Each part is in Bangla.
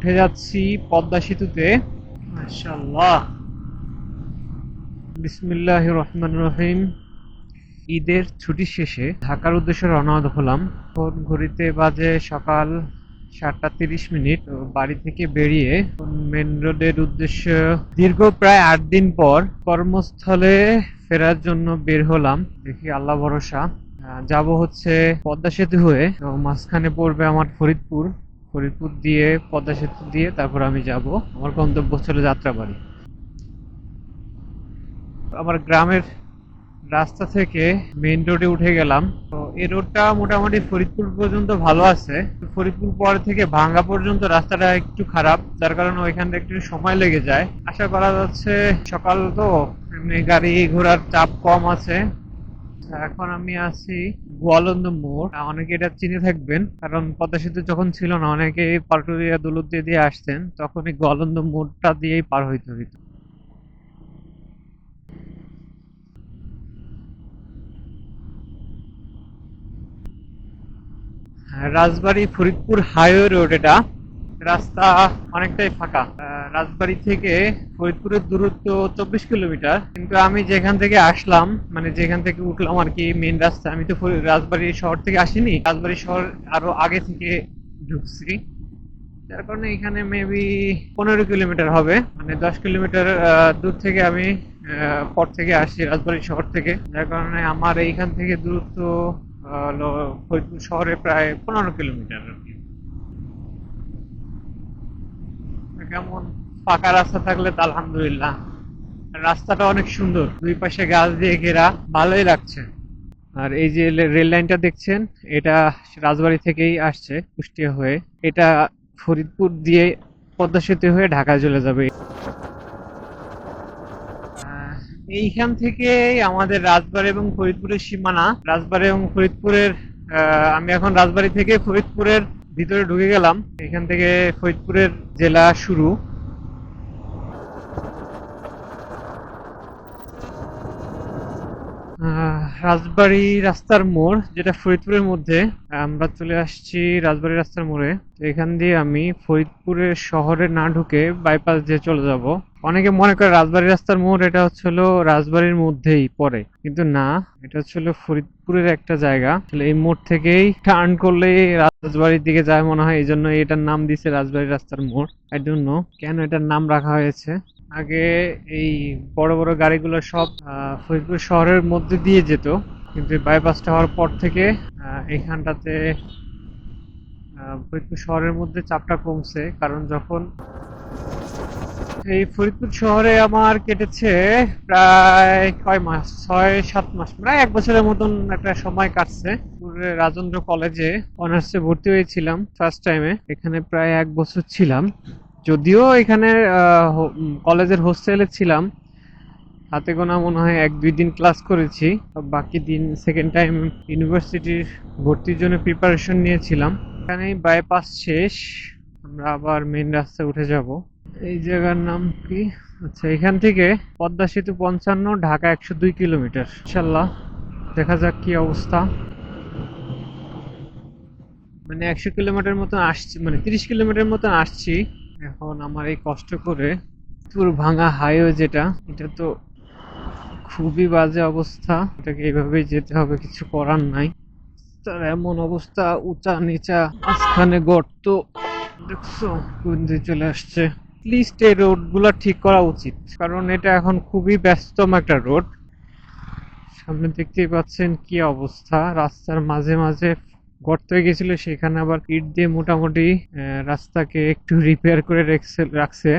উঠে যাচ্ছি পদ্মা সেতুতে। বিসমিল্লাহ রহমান রহিম। ঈদের ছুটি শেষে ঢাকার উদ্দেশ্যে রওনা হলাম। ফোন ঘড়িতে বাজে সকাল সাতটা তিরিশ মিনিট। বাড়ি থেকে বেরিয়ে মেন রোডের উদ্দেশ্যে দীর্ঘ প্রায় আট দিন পর কর্মস্থলে ফেরার জন্য বের হলাম। দেখি আল্লাহ ভরসা। যাব হচ্ছে পদ্মা সেতু হয়ে। মাঝখানে পড়বে আমার ফরিদপুর। ফরিদপুর দিয়ে, পদ্মা সেতু দিয়ে তারপর আমি যাব। আমার গন্তব্য চলে যাত্রাবাড়ি। আমার গ্রামের রাস্তা থেকে মেইন রোডে উঠে গেলাম। তো এই রোডটা মোটামুটি ফরিদপুর পর্যন্ত ভালো আছে। ফরিদপুর পর থেকে ভাঙ্গা পর্যন্ত রাস্তাটা একটু খারাপ, যার কারণে ওইখানটা একটু সময় লেগে যায়। আশা করা যাচ্ছে সকাল তো, এমনি গাড়ি ঘোড়ার চাপ কম আছে। এখন আমি আছি গোয়ালন্দ মোড়। অনেকে এটা চিনে থাকবেন কারণ পদ্মা সেতু যখন ছিল না অনেকে পাটুরিয়া দৌলতদিয়া দিয়ে আসতেন তখন এই গোয়ালন্দ মোড়টা দিয়েই পার হইতে হইতো। হ্যাঁ, রাজবাড়ী ফরিদপুর হাইওয়ে রোড এটা। রাস্তা অনেকটাই ফাঁকা। রাজবাড়ী থেকে ফরিদপুরের দূরত্ব চব্বিশ কিলোমিটার। কিন্তু আমি যেখান থেকে আসলাম মানে যেখান থেকে উঠলাম আর কি মেন রাস্তা, আমি তো রাজবাড়ী শহর থেকে আসিনি, রাজবাড়ি শহর আরও আগে থেকে ঢুকছি। যার কারণে এখানে মেবি পনেরো কিলোমিটার হবে। মানে দশ কিলোমিটার দূর থেকে আমি পর থেকে আসি রাজবাড়ি শহর থেকে। যার কারণে আমার এইখান থেকে দূরত্ব ফরিদপুর শহরে প্রায় পনেরো কিলোমিটার আর কি। কেমন? ফাঁকা রাস্তা থাকলে তো আলহামদুলিল্লাহ। রাস্তাটা অনেক সুন্দর। দুই পাশে গাছ দিয়ে ঘেরা, ভালোই লাগছে। আর এই যে রেল লাইনটা দেখছেন, এটা রাজবাড়ি থেকেই আসছে কুষ্টিয়া হয়ে। এটা ফরিদপুর দিয়ে পদ্মা সেতু হয়ে ঢাকায় চলে যাবে। এইখান থেকে আমাদের রাজবাড়ি এবং ফরিদপুরের সীমানা। রাজবাড়ি এবং ফরিদপুরের আমি এখন রাজবাড়ি থেকে ফরিদপুরের ভিতরে ঢুকে গেলাম। এখান থেকে ফরিদপুরের জেলা শুরু। রাজবাড়ী রাস্তার মোড়, যেটা ফরিদপুরের মধ্যে। আমরা চলে আসছি রাজবাড়ী রাস্তার মোড়ে। এখান দিয়ে আমি ফরিদপুরের শহরে না ঢুকে বাইপাস দিয়ে চলে যাব। অনেকে মনে করে রাজবাড়ী রাস্তার মোড়, এটা হচ্ছিল রাজবাড়ির মধ্যেই পড়ে। কিন্তু না, এটা হচ্ছিল ফরিদপুরের একটা জায়গা। এই মোড় থেকেই টার্ন করলে রাজবাড়ির দিকে যায় মনে হয়। এই জন্য এটার নাম দিছে রাজবাড়ী রাস্তার মোড়। আই ডোন্ট নো কেন এটার নাম রাখা হয়েছে। আগে এই বড় বড় গাড়িগুলো সব ফরিদপুর শহরের মধ্যে দিয়ে যেত। কিন্তু বাইপাসটা হওয়ার পর থেকে আহ, ফরিদপুর শহরের মধ্যে চাপটা কমছে। কারণ যখন এই ফরিদপুর শহরে আমার কেটেছে প্রায় কয় মাস? ছয় সাত মাস। প্রায় এক বছরের মতন একটা সময় কাটছে। রাজেন্দ্র কলেজে অনার্সে ভর্তি হয়েছিলাম ফার্স্ট টাইমে। এখানে প্রায় এক বছর ছিলাম। যদিও এখানে কলেজের হোস্টেলে ছিলাম। হাতে গোনা মনে হয় এক দুই দিন ক্লাস করেছি। বাকি দিন সেকেন্ড টাইম ইউনিভার্সিটির ভর্তির জন্য প্রিপারেশন নিয়েছিলাম। এখানেই বাইপাস শেষ। আমরা আবার মেন রাস্তায় উঠে যাব। এই জায়গার নাম কি? আচ্ছা এখান থেকে পদ্মা সেতু পঞ্চান্ন, ঢাকা একশো দুই কিলোমিটার। ইনশাল্লাহ দেখা যাক কি অবস্থা। মানে একশো কিলোমিটার মতন আসছি মানে তিরিশ কিলোমিটার মতন আসছি। এখন আমার এই কষ্ট করে তোর ভাঙা হাইওয়ে যেটা, এটা তো খুবই বাজে অবস্থা। এটাকে এইভাবেই যেতে হবে, কিছু করার নাই। তার এমন অবস্থা, উঁচা নিচা, মাঝখানে গর্ত। দেখছ, কোন দিয়ে চলে আসছে। লিস্ট এই রোডগুলা ঠিক করা উচিত, কারণ এটা এখন খুবই ব্যস্ততম একটা রোড। সামনে দেখতেই পাচ্ছেন কি অবস্থা। রাস্তার মাঝে মাঝে গর্ত হয়ে গেছিল সেখানে আবার ইট দিয়ে মোটামুটি রাস্তাকে একটু রিপেয়ার করে রেখছে।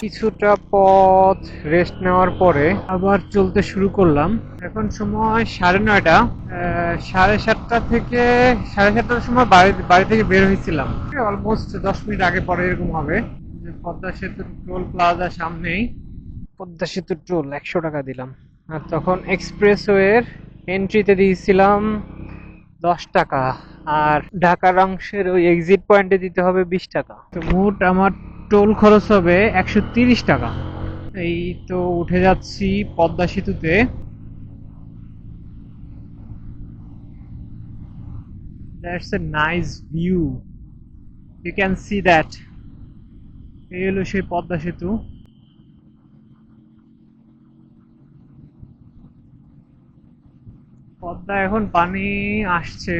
কিছুটা পথ রেস্ট নেওয়ার পরে আবার চলতে শুরু করলাম। এখন সময় সাড়ে নয়টা। সাড়ে সাতটা থেকে, সাড়ে সাতটার সময় বাড়ি বাড়ি থেকে বের হয়েছিলাম। অলমোস্ট দশ মিনিট আগে পরে এরকম হবে। পদ্মা সেতুর টোল প্লাজা সামনেই। পদ্মা সেতুর টোল, একশো টাকা দিলাম। আর তখন এক্সপ্রেসওয়ের এন্ট্রিতে দিয়েছিলাম দশ টাকা। আর ঢাকার অংশের ওই এক্সিট পয়েন্টে দিতে হবে বিশ টাকা। তো মোট আমার টোল খরচ হবে একশো টাকা। এই তো উঠে যাচ্ছি পদ্মা সেতুতে। That's a nice view. You can see that. এই হলো সেই পদ্মা সেতু। পদ্মা এখন পানি আসছে।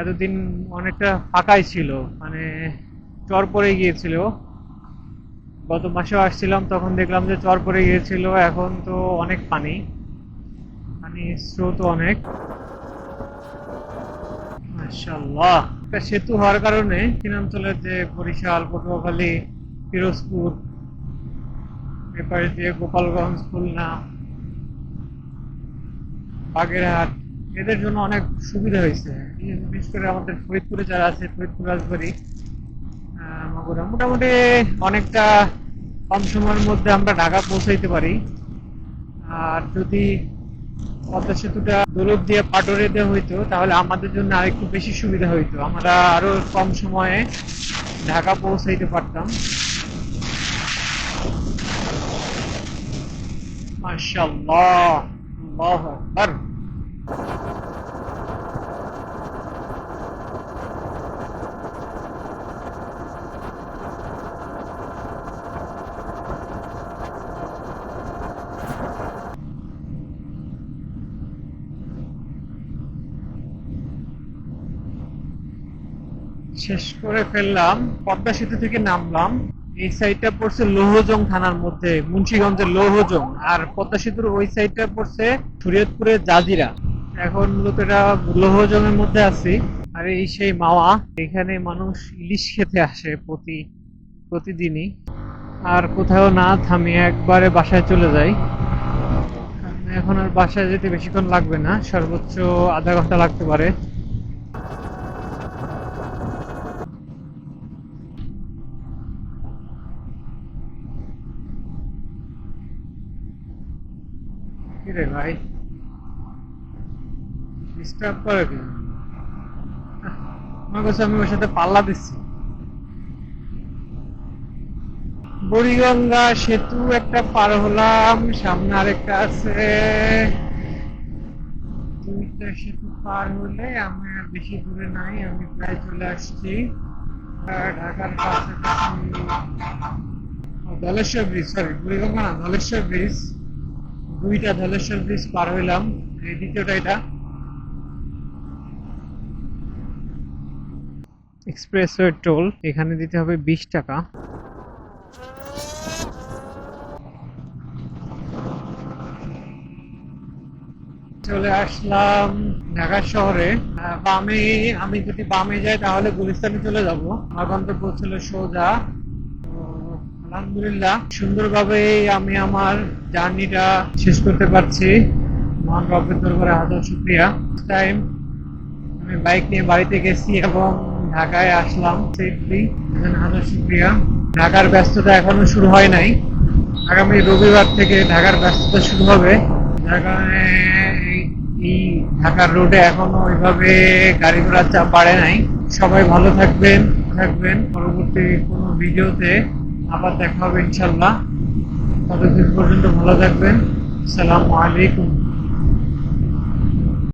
এতদিন অনেকটা ফাঁকাই ছিল। মানে চর পড়ে গিয়েছিল। গত মাসেও আসছিলাম, তখন দেখলাম যে চর পড়ে গিয়েছিল, এখন তো অনেক পানি। পানি স্রোত অনেক। একটা সেতু হওয়ার কারণে দক্ষিণাঞ্চলের যে বরিশাল, পটুয়াখালী, পিরোজপুর এপারে যে গোপালগঞ্জ, খুলনা, বাগেরহাট, এদের জন্য অনেক সুবিধা হয়েছে। বিশেষ করে আমাদের ফরিদপুরে যারা আছে, ফরিদপুর, রাজবাড়ি মাগুরা মোটামুটি অনেকটা কম সময়ের মধ্যে আমরা ঢাকা পৌঁছাইতে পারি। আর যদি পদ্মা সেতুটা দৌলত দিয়ে পাটরে দেওয়া হইতো, তাহলে আমাদের জন্য আরেকটু বেশি সুবিধা হইতো। আমরা আরও কম সময়ে ঢাকা পৌঁছাইতে পারতাম। মাশাআল্লাহ। আল্লাহু আকবার। শেষ করে ফেললাম, পদ্মা সেতু থেকে নামলাম। এই সাইডটা পড়ছে লৌহজং থানার মধ্যে, মুন্সিগঞ্জের লৌহজং। আর পদ্মা সেতুর ওই সাইডটা পড়ছে শরীয়তপুরের জাজিরা। এখন মূলত এটা লৌহজংয়ের মধ্যে আছি। আর এই সেই মাওয়া, এখানে মানুষ ইলিশ খেতে আসে প্রতি, প্রতিদিনই। আর কোথাও না থামিয়ে একবারে বাসায় চলে যাই। এখন আর বাসায় যেতে বেশিক্ষণ লাগবে না, সর্বোচ্চ আধা ঘণ্টা লাগতে পারে। কিরে ভাই। ডিস্টার্ব করে আমার কাছে আমি ওর সাথে পাল্লা দিচ্ছি। বুড়িগঙ্গা সেতু একটা পার হলাম, সামনে আরেকটা আছে। দুইটা সেতু পার হলে আমি আর বেশি দূরে নাই, আমি প্রায় চলে আসছি। ঢাকার কাছাকাছি। ধলেশ্বর ব্রিজ সরি বুড়িগঙ্গা না, ধলেশ্বর ব্রিজ দুইটা ধলেশ্বর ব্রিজ পার হইলাম। এই দ্বিতীয়টা এটা। এক্সপ্রেসওয়ে টোল এখানে দিতে হবে বিশ টাকা। চলে আসলাম ঢাকা শহরে। বামে আমি যদি বামে যাই তাহলে গুলিস্তানে চলে যাব। আমার গন্তব্য ছিল সোজা। আলহামদুলিল্লাহ সুন্দরভাবে আমি আমার জার্নিটা শেষ করতে পারছি। মহান রবের দরবারে হাজার শুক্রিয়া। টাইম আমি বাইক নিয়ে বাড়িতে গেছি এবং ঢাকায় আসলাম সেফলি হাজার শুক্রিয়া। ঢাকার ব্যস্ততা এখনও শুরু হয় নাই। আগামী রবিবার থেকে ঢাকার ব্যস্ততা শুরু হবে। এই- এই ঢাকার রোডে এখনও ওইভাবে গাড়ি ঘোড়ার চাপ বাড়ে নাই। সবাই ভালো থাকবেন থাকবেন। পরবর্তী কোনো ভিডিওতে আবার দেখা হবে ইনশাল্লাহ ততদিন পর্যন্ত ভালো থাকবেন আসসালামু আলাইকুম